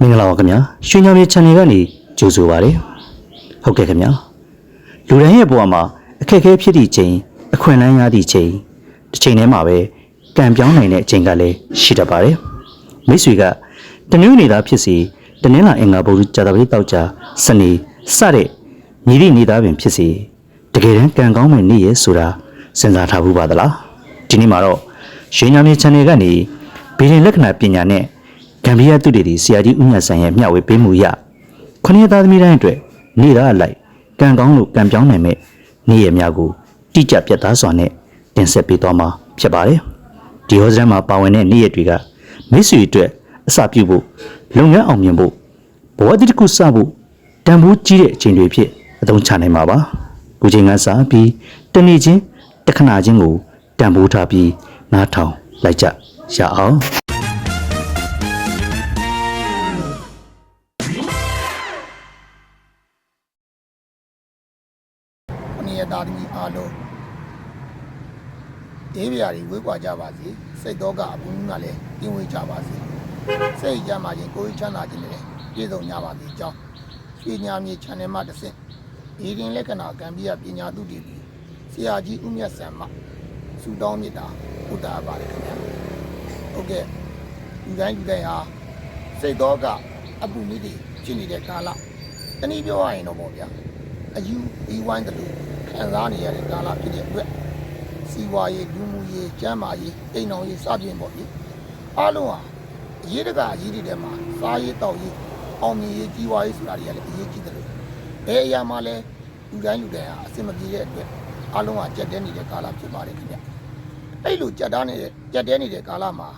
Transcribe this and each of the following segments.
မင်္ဂလာပါခင်ဗျာရွှေညောင်မြေ channel ကနေကြိုဆိုပါရစေဟုတ်ကဲ့ခင်ဗျာလူတိုင်းရဲ့ဘဝမှာအခက်အခဲဖြစ်သည့်ချိန်အခွင့်အလမ်းရသည့်ချိန်တစ်ချိန်တည်းမှာပဲကံပြောင်းနိုင်တဲ့အချိန်ကလည်းရှိတတ်ပါတယ်မိတ်ဆွေကတနင်္ဂနွေသားဖြစ်စီတနင်္လာအင်္ဂါဗုဒ္ဓကြာသပတေးတောက်ကြစနေစတဲ့ညီသည့်နေသားပင်ဖြစ်စီတကယ်တမ်းကံကောင်းမယ်နေ့ရဲ့ဆိုတာစဉ်းစားထားဘူးပါသလားဒီနေ့မှာတော့ရွှေညောင်မြေ channel ကနေဗီဒီယိုလက္ခဏာပညာနဲ့ ဂမ်ဘီယာသူတေတီဆရာကြီးဦးမြတ်ဆန်ရဲ့မျှဝေပေးမှုရခொနည်းသားသမီးတိုင်းအတွက်နေသားအလိုက်ကံကောင်းလို့ကံပြောင်းနိုင်မဲ့နေ့ရက်များကိုတိကျပြတ်သားစွာနဲ့တင်ဆက်ပေးသွားမှာဖြစ်ပါတယ်ဒီဟောစရမ်းမှာပါဝင်တဲ့နေ့ရက်တွေကမိတ်ဆွေအတွက်အစပြုဖို့လုပ်ငန်းအောင်မြင်ဖို့ဘဝတစ်ခုစဖို့တန်ဖိုးကြီးတဲ့အချိန်တွေဖြစ်အသုံးချနိုင်မှာပါခုချိန်ကစပြီးတနေ့ချင်းတစ်ခဏချင်းကိုတန်ဖိုးထားပြီးနားထောင်လိုက်ကြရအောင် သားသမီးအားလုံးဒေးပြာတွေဝေးကွာကြပါစေစိတ်တော့ကအပူကလည်းပြင်းဝေးကြပါစေစိတ်ကြမ်းပါခြင်းကိုယ်ချမ်းသာခြင်းလည်းပြည့်စုံကြပါစေအကြောင်းရွှေညာမြေ channel မှာတစ်ဆင့်ဒီရင်လက္ခဏာကံပြပညာသူတည်ပြီးဆရာကြီးဦးမြတ်ဆံမှစူတောင်းမြတ်တာဘုဒ္ဓပါလေခင်ဗျာဟုတ်ကဲ့လူတိုင်းလူတိုင်းဟာစိတ်တော့ကအပူမိတွေဖြစ်နေတဲ့ကာလတနည်းပြောရရင်တော့ပေါ့ဗျာအယူဒီဝိုင်းတလူ ခံစားနေရတဲ့ကာလဖြစ်တဲ့အတွက်စီဝါရေးလူမှုရေးကျန်းမာရေးအိမ်တော်ရေးစပြင်ပေါ့လေအားလုံးဟာအရေးတကာအရေးတွေထဲမှာစားရေးတောက်ရေးအောင်မြင်ရေးကြီးဝါရေးဆိုတာတွေကလည်းအရေးကြီးတယ်လို့ဘယ်အရာမှလည်းလူတိုင်းလူတိုင်းဟာအဆင်မပြေတဲ့အတွက်အားလုံးဟာကြက်တဲနေတဲ့ကာလဖြစ်ပါတယ်ခင်ဗျအဲ့လိုကြက်တားနေတဲ့ကြက်တဲနေတဲ့ကာလမှာ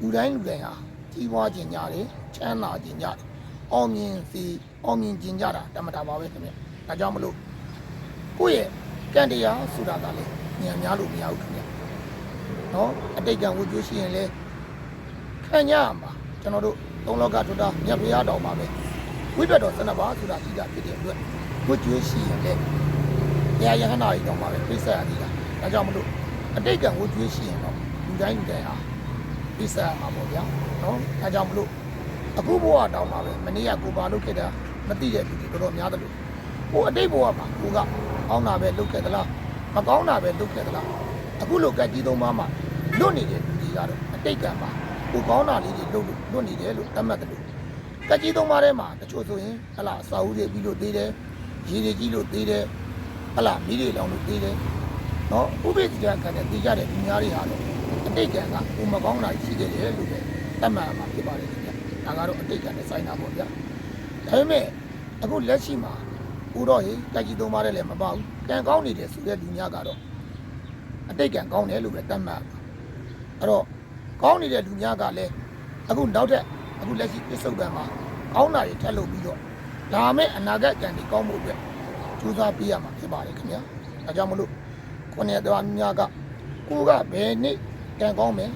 လူတိုင်းလူတိုင်းဟာကြီးဝါခြင်းကြတယ်ချမ်းသာခြင်းကြတယ်အောင်မြင်စီအောင်မြင်ခြင်းကြတာတမတာပါပဲခင်ဗျဒါကြောင့်မလို့ကိုယ့်ရဲ့ ကံတရားဆိုတာကလည်းဉာဏ်များလို့မရဘူးခင်ဗျနော်အတိတ်ကံဝိကျွေးရှိရင်လည်းခံရမှာကျွန်တော်တို့သုံးလောကထွတ်တာမြတ်ဘုရားတော်မှာပဲဝိပ္ပတော်စနပါဆိုတာရှိတာဖြစ်တဲ့အတွက်ဝိကျွေးရှိရင်လည်းတရားယဟနာကြီးတော်မှာပဲပြည့်စက်ရသေးတာဒါကြောင့်မလို့အတိတ်ကံဝိကျွေးရှိရင်တော့လူတိုင်းလူတိုင်းဟာပြည့်စက်ရမှာပေါ့ဗျာနော်ဒါကြောင့်မလို့အခုဘဝတောင်မှာပဲမနေ့ကကိုပါလုပ်ခဲ့တာမသိတဲ့လူတွေတော်တော်များတယ်လို့ ဟိုအတိတ်ဘဝမှာကိုကကောင်းတာပဲလုပ်ခဲ့သလားမကောင်းတာပဲလုပ်ခဲ့သလားအခုလိုကက်ကြီးသုံးပါးမှာလွတ်နေတဲ့လူတွေကတော့အတိတ်ကံမှာကိုကောင်းတာလေးတွေလုပ်လို့လွတ်နေတယ်လို့သတ်မှတ်တယ်လို့ကက်ကြီးသုံးပါးထဲမှာတချို့ဆိုရင်ဟလာအစာဦးတွေပြီးလို့သေးတယ်ရေတွေကြီးလို့သေးတယ်ဟလာမိတွေလောင်လို့သေးတယ်နော်ဥပိ္ပဇာကံနဲ့တည်ကြတဲ့လူများတွေဟာတော့အတိတ်ကံကကိုမကောင်းတာရှိခဲ့တယ်လို့ပဲသတ်မှတ်ရမှာဖြစ်ပါတယ်ခင်ဗျဒါကတော့အတိတ်ကံနဲ့ဆိုင်တာပေါ့ဗျာဒါပေမဲ့အခုလက်ရှိမှာ ဦးတော့ဟေတက်ကြီးသုံးပါးတဲ့လည်းမပါဘူးကံကောင်းနေတယ်ဆိုတဲ့လူများကတော့အတိတ်ကံကောင်းတယ်လို့ပဲတတ်မှတ်အဲ့တော့ကောင်းနေတဲ့လူများကလည်းအခုနောက်ထပ်အခုလက်ရှိပြစ္ဆုတ်ကံမှာကောင်းတာတွေထပ်လုပ်ပြီးတော့ဒါမဲ့အနာဂတ်ကံတွေကောင်းမှုအတွက်ကြိုးစားပေးရမှာဖြစ်ပါတယ်ခင်ဗျာဒါကြောင့်မလို့ခုနှစ်တော်များကကိုကဘယ်နေ့ကံကောင်းမယ်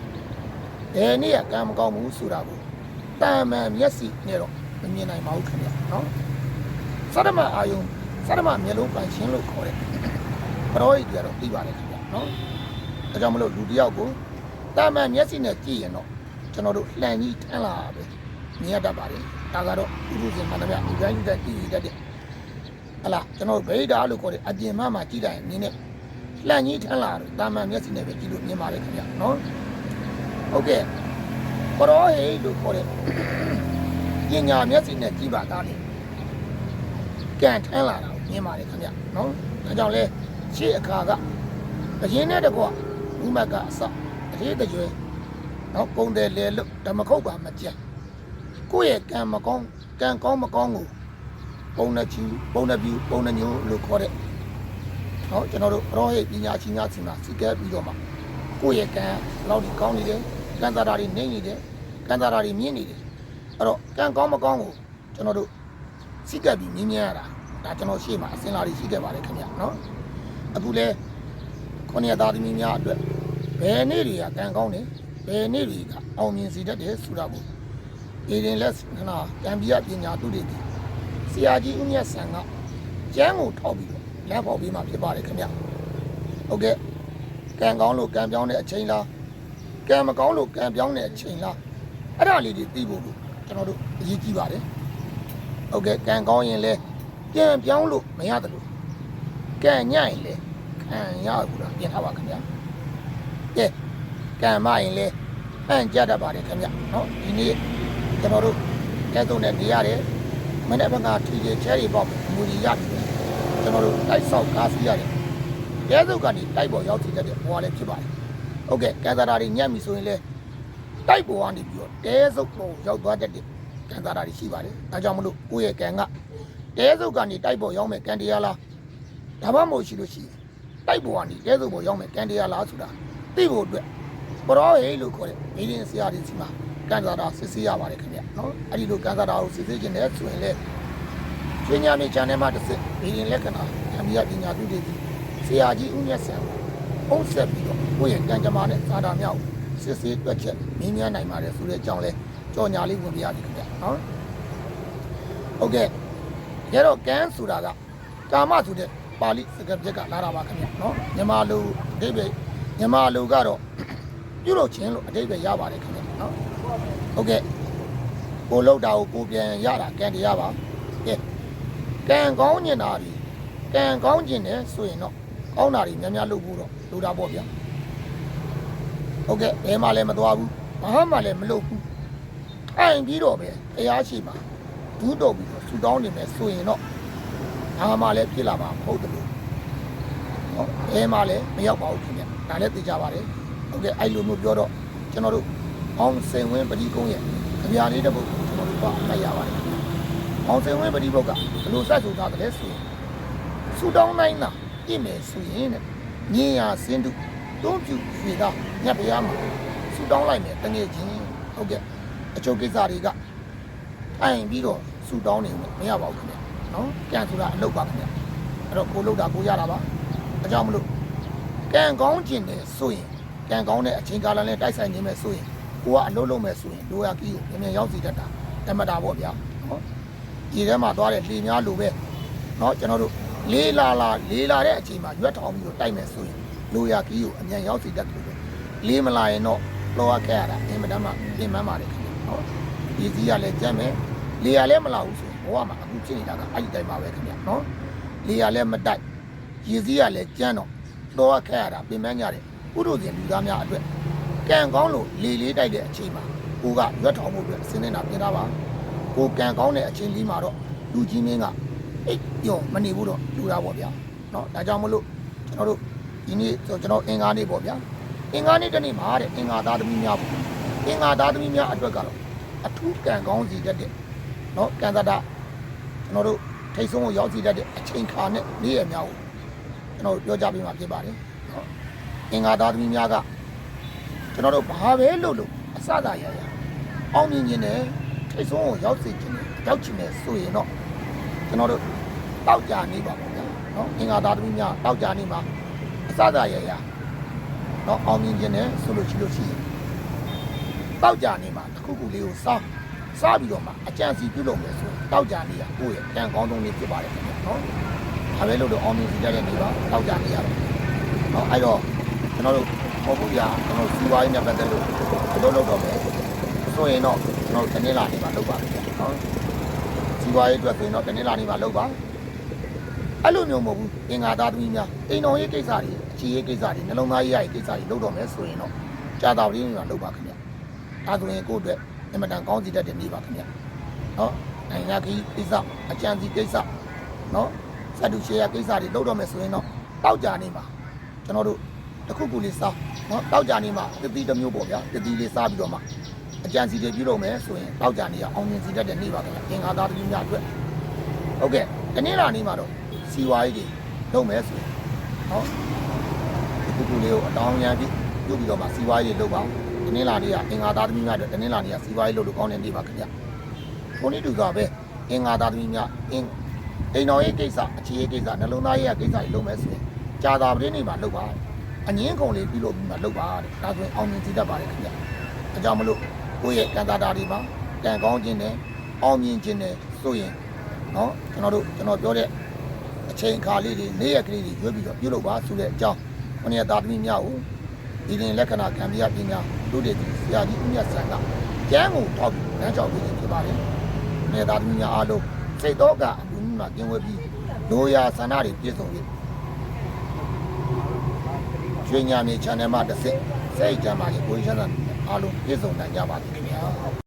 ဘယ်နေ့ကကံမကောင်းဘူးဆိုတာကိုတာမန်မျက်စိနဲ့တော့မမြင်နိုင်ပါဘူးခင်ဗျာနော် စရမအာယုံစရမမျက်လုံးပိုင်ရှင်းလို့ခေါ်တယ်ပရောဟိတ်တွေကတော့သိပါတယ်ခင်ဗျာနော်ဒါကြောင့်မလို့လူတစ်ယောက်ကိုတာမန်မျက်စိနဲ့ကြည့်ရင်တော့ကျွန်တော်တို့လှန်ကြီးထမ်းလာပဲမြင်ရတတ်ပါတယ်ဒါကတော့ဥပ္ပဇင်မှန်တယ်ဗျဒီတိုင်းတိုင်းကြည့်ရတတ်တယ်ဟလာကျွန်တော်ဗေဒာလို့ခေါ်တယ်အပြင်မှမှကြည့်တိုင်းမြင်တဲ့လှန်ကြီးထမ်းလာတယ်တာမန်မျက်စိနဲ့ပဲကြည့်လို့မြင်ပါတယ်ခင်ဗျာနော်ဟုတ်ကဲ့ပရောဟိတ်လို့ခေါ်တယ်ပညာမျက်စိနဲ့ကြည့်ပါသားလေ ကန်ထမ်းလာတာကိုမြင်ပါတယ်ခင်ဗျနော်ဒါကြောင့်လဲရှေ့အခါကအရင်နဲ့တကွဥမတ်ကအစအရေးတကြွယ်နော်ပုံတယ်လေလို့ဓမ္မခုတ်ပါမကြက်ကိုယ့်ရဲ့ကံမကောင်းကံကောင်းမကောင်းကိုပုံနဲ့ချီပုံနဲ့ပြူပုံနဲ့ညိုလို့ခေါ်တဲ့နော်ကျွန်တော်တို့ရောဟိတ်ပညာရှင်များစီမှာစီကဲပြီးတော့မှကိုယ့်ရဲ့ကံလောက်ဒီကောင်းနေတယ်ကံသာတာတွေနေနေတယ်ကံသာတာတွေမြင့်နေတယ်အဲ့တော့ကံကောင်းမကောင်းကိုကျွန်တော်တို့စိတ်ကပ်ပြီးမြင်းမြန်းရတာ ဒါကျွန်တော်ရှေ့မှာအစင်လာတွေရှိခဲ့ပါတယ်ခင်ဗျနော်အခုလဲခုနှစ်သားသမီးများအတွက်ဘယ်နေ့တွေကကံကောင်းတယ်ဘယ်နေ့တွေကအောင်မြင်စေတတ်တယ်ဆိုတာကိုဒီရင်လက်ခဏကံပြပညာသူတွေဒီဆရာကြီးဦးမြတ်ဆန်ကကျမ်းကိုထောက်ပြီးတော့လက်ဖောက်ပြီးမှဖြစ်ပါတယ်ခင်ဗျဟုတ်ကဲ့ကံကောင်းလို့ကံပြောင်းတဲ့အချိန်လားကံမကောင်းလို့ကံပြောင်းတဲ့အချိန်လားအဲ့ဒါလေးတွေသိဖို့လို့ကျွန်တော်တို့အရေးကြီးပါတယ်ဟုတ်ကဲ့ကံကောင်းရင်လဲ ပြန်ပြောင်းလို့မရတယ်လို့ကံညံ့ရင်လဲခံရဘူးလားပြင်ထားပါခင်ဗျာကဲကံမရင်လဲအံ့ကြတတ်ပါတယ်ခင်ဗျနော်ဒီနေ့ကျွန်တော်တို့ကဲဆုံးနဲ့နေရတယ်မနေ့ကငါထီချဲချဲရီပေါ့မူကြီးရပြီကျွန်တော်တို့တိုက်ဆောက်ကားစီးရတယ်ရဲစုပ်ကနေတိုက်ပေါ်ရောက်စီတတ်တဲ့ဘဝလည်းဖြစ်ပါတယ်ဟုတ်ကဲ့ကံသာတာတွေညံ့ပြီဆိုရင်လဲတိုက်ပေါ်ကနေပြီးတော့တဲစုပ်ပေါ်ရောက်သွားတတ်တဲ့ကံသားတာတွေရှိပါတယ်။ဒါကြောင့်မလို့ကိုယ့်ရဲ့ကံက တဲစုပ်ကနေတိုက်ပေါ်ရောက်မဲ့ကံတရားလားဒါမှမဟုတ်ရှိလို့ရှိရင်တိုက်ပေါ်ကနေတဲစုပ်ပေါ်ရောက်မဲ့ကံတရားလားဆိုတာသိဖို့အတွက်ပရောဟိတ်လို့ခေါ်တဲ့မိရင်ဆရာတွေစီမှာကံသားတာစစ်ဆေးရပါတယ်ခင်ဗျ။နော်အဲ့ဒီလိုကံသားတာကိုစစ်ဆေးခြင်းနဲ့ဆိုရင်လေပညာမေ channel မှာတစ်စစ်မိရင်လက္ခဏာအမြတ်ပညာသူတွေဒီဆရာကြီးဦးမြတ်ဆန်ပုံဆက်ပြီးတော့ကိုယ့်ရဲ့ကံကြမ္မာနဲ့သာတာမြောက်စစ်ဆေးတွက်ချက်မင်းများနိုင်ပါတယ်ဆိုတဲ့အကြောင်းလဲကြော်ညာလေးဝင်ပြရပြီခင်ဗျနော်ဟုတ်ကဲ့ ကြတော့ကန်းဆိုတာကကာမဆိုတဲ့ပါဠိစကားပြက်ကလာတာပါခင်ဗျနော်မြန်မာလူအဓိပ္ပာယ်မြန်မာလူကတော့ပြုလုပ်ခြင်းလို့အဓိပ္ပာယ်ရပါတယ်ခင်ဗျနော်ဟုတ်ကဲ့ကိုလောက်တာကိုကိုပြန်ရတာကံတရားပါကဲကံကောင်းကျင်တာဒီကံကောင်းကျင်တယ်ဆိုရင်တော့ကောင်းတာတွေများများလုပ်ဖို့တော့လိုတာပေါ့ဗျာဟုတ်ကဲ့ဘယ်မှလည်းမသွားဘူးဘာမှလည်းမလုပ်ဘူးထိုင်ပြီးတော့ပဲတရားရှိမှာ ဒူးတော့ပြီးတော့ဆူတောင်းနေမယ်ဆိုရင်တော့ဘာမှလည်းဖြစ်လာမှာမဟုတ်တယ်လို့ဟောဘယ်မှလည်းမရောက်ပါဘူးခင်ဗျဒါလည်းသိကြပါတယ်ဟုတ်ကဲ့အဲ့လိုမျိုးပြောတော့ကျွန်တော်တို့အောင်စင်ဝင်းပတိကုန်းရဲ့ခပြာလေးတစ်ပုဒ်ကျွန်တော်တို့ကအမှတ်ရပါတယ်အောင်စင်ဝင်းပတိပုဒ်ကဘယ်လိုစက်ဆိုထားတယ်လဲဆိုရင်ဆူတောင်းနိုင်တာပြည့်မယ်ဆိုရင်တဲ့ညင်ရစင်းတုတွန်းပြူရွှေသားညက်ပြားမှာဆူတောင်းလိုက်မယ်တငယ်ချင်းဟုတ်ကဲ့အချုပ်ကိစ္စတွေက အိုင်ပြီးတော့ဆူတောင်းနေမယ်မရပါဘူးခင်ဗျနော်ကံဆိုတာအလုပ်ပါခင်ဗျအဲ့တော့ကိုလုပ်တာကိုရတာပါအကြောင်းမလို့ကံကောင်းကျင်တယ်ဆိုရင်ကံကောင်းတဲ့အချိန်ကာလနဲ့တိုက်ဆိုင်နေမယ်ဆိုရင်ကိုကအလုပ်လုပ်မယ်ဆိုရင်လိုရကီးကိုမြန်မြန်ရောက်စီတတ်တာတမတာပေါ့ဗျာနော်ဒီထဲမှာသွားတဲ့လေများလိုပဲနော်ကျွန်တော်တို့လေးလာလာလေးလာတဲ့အချိန်မှာရွက်ထောင်ပြီးတော့တိုက်မယ်ဆိုရင်လိုရာကီးကိုအမြန်ရောက်စီတတ်တယ်လို့လေးမလာရင်တော့လောရခဲ့ရတာအင်မတန်မှပြင်ပန်းပါတယ်ခင်ဗျဟုတ် ဒီစီးကလည်းကြမ်းမယ်လေရလည်းမလာဘူးဆိုရင်ဘဝမှာအခုဖြစ်နေတာကအဲ့ဒီတိုင်းပါပဲခင်ဗျနော်လေရလည်းမတိုက်ရေစီးကလည်းကြမ်းတော့လောရခဲ့ရတာပြင်ပန်းကြတယ်ဥဒုဇင်လူသားများအတွက်ကံကောင်းလို့လေလေးတိုက်တဲ့အချိန်မှာကိုကရွက်ထောင်မှုအတွက်စဉ်းနေတာပြင်တာပါကိုကံကောင်းတဲ့အချိန်လေးမှာတော့လူကြီးမင်းကအိတ်ပြောမနေဘူးတော့လူတာပေါ့ဗျာနော်ဒါကြောင့်မလို့ကျွန်တော်တို့ဒီနေ့ဆိုကျွန်တော်အင်္ဂါနေ့ပေါ့ဗျာအင်္ဂါနေ့တစ်နေ့မှာတဲ့အင်္ဂါသားသမီးများပေါ့အင်္ဂါသားသမီးများအတွက်ကတော့ အထူးကံကောင်းစီတတ်တဲ့နော်ကံသတ္တကျွန်တော်တို့ထိတ်ဆုံးကိုရောက်စီတတ်တဲ့အချိန်ခါနဲ့နေ့ရက်များကိုကျွန်တော်ပြောကြပေးမှာဖြစ်ပါတယ်နော်အင်္ဂါသားသမီးများကကျွန်တော်တို့ဘာပဲလုပ်လို့အစသာရရအောင်မြင်ခြင်းနဲ့ထိတ်ဆုံးကိုရောက်စီခြင်းနဲ့ရောက်ချင်တယ်ဆိုရင်တော့ကျွန်တော်တို့တောက်ကြနေပါပါဗျာနော်အင်္ဂါသားသမီးများတောက်ကြနေမှာအစသာရရနော်အောင်မြင်ခြင်းနဲ့ဆိုလို့ရှိလို့ရှိရင်တောက်ကြနေမှာ ခုခုလေးကိုစားစားပြီးတော့မှအကြံစီပြုလုပ်မယ်ဆိုရင်တောက်ကြနေရကိုယ့်ရဲ့ကံကောင်းဆုံးလေးဖြစ်ပါတယ်ခင်ဗျာနော်ဒါပဲလို့တော့အောင်မြင်စီကြတဲ့နေပါတောက်ကြနေရတယ်နော်အဲ့တော့ကျွန်တော်တို့ဟောဖို့ရကျွန်တော်စီဝိုင်းနဲ့ပတ်သက်လို့အလုပ်လုပ်တော့မယ်ဆိုရင်တော့ကျွန်တော်တနင်္လာနေ့မှာလုပ်ပါမယ်နော်စီဝိုင်းအတွက်ဆိုရင်တော့တနင်္လာနေ့မှာလုပ်ပါအဲ့လိုမျိုးမဟုတ်ဘူးအင်္ဂါသားသမီးများအိမ်တော်ရေးကိစ္စတွေအခြေရေးကိစ္စတွေနှလုံးသားရေးရရေးကိစ္စတွေလုပ်တော့မယ်ဆိုရင်တော့ကြာတာလေးတွေလုပ်ပါခင်ဗျ။ ဒါဆိုရင်ကိုယ့်အတွက်အင်မတန်ကောင်းစီတတ်တဲ့နေ့ပါခင်ဗျ။နော်နိုင်ငံကြီးကိစ္စအကြံစီကိစ္စနော်စတူရှယ်ယာကိစ္စတွေလုပ်တော့မယ်ဆိုရင်တော့တောက်ကြနေမှာကျွန်တော်တို့တစ်ခုခုလေးစားနော်တောက်ကြနေမှာတတိတစ်မျိုးပေါ့ဗျာတတိလေးစားပြီးတော့မှအကြံစီတွေပြုလုပ်မယ်ဆိုရင်တောက်ကြနေရအောင်မြင်စီတတ်တဲ့နေ့ပါခင်ဗျ။အင်္ဂါသားသမီးများအတွက်ဟုတ်ကဲ့ဒီနေ့လာနေ့မှာတော့စီဝါရေးတွေလုပ်မယ်ဆိုရင်နော်ဒီကူကူလေးကိုအတောင်းရမ်းပြီးပြုတ်ပြီးတော့မှစီဝါရေးတွေလုပ်ပါ ဒီနေ့လာနေ့ကအင်္ဂါသားသမီးများအတွက်ဒီနေ့လာနေ့ကစီဝါရေးလုပ်လို့ကောင်းတဲ့နေ့ပါခင်ဗျ။ခုနေ့တူကပဲအင်္ဂါသားသမီးများအင်အိမ်တော်ရေးကိစ္စအခြေရေးကိစ္စနှလုံးသားရေးကိစ္စတွေလုပ်မယ်ဆိုရင်ကြာတာပတင်းနေ့မှာလုပ်ပါအငင်းကုန်လေးပြုလုပ်ပြီးမှလုပ်ပါတဲ့ဒါဆိုရင်အောင်မြင်စီတတ်ပါတယ်ခင်ဗျ။အကြောင်းမလို့ကိုယ့်ရဲ့ကံတာတာတွေမှာကံကောင်းခြင်းနဲ့အောင်မြင်ခြင်းနဲ့ဆိုရင်နော်ကျွန်တော်တို့ကျွန်တော်ပြောတဲ့အချိန်ခါလေးတွေနေ့ရက်ကလေးတွေရွေးပြီးတော့ပြုလုပ်ပါဆိုတဲ့အကြောင်းခொနည်းသားသမီးများကို ဒီရင်လက္ခဏာကံပြပညာတို့တဲ့ဆရာကြီးဦးမြတ်ဆန်ကကျန်းကိုထောက်ပြီးလမ်းလျှောက်ပေးခြင်းဖြစ်ပါတယ်။မြေသားသမီးများအားလုံးစိတ်တော့ကအမှုမှာကျင်းဝဲပြီးလိုရာဆန္ဒတွေပြည့်စုံပြီးရွှေညာမြေ channel မှာတစ်ဆင့်စိတ်ကြမ်းပါရင်ကိုယ်ရှင်းတာအားလုံးပြည့်စုံနိုင်ကြပါစေခင်ဗျာ။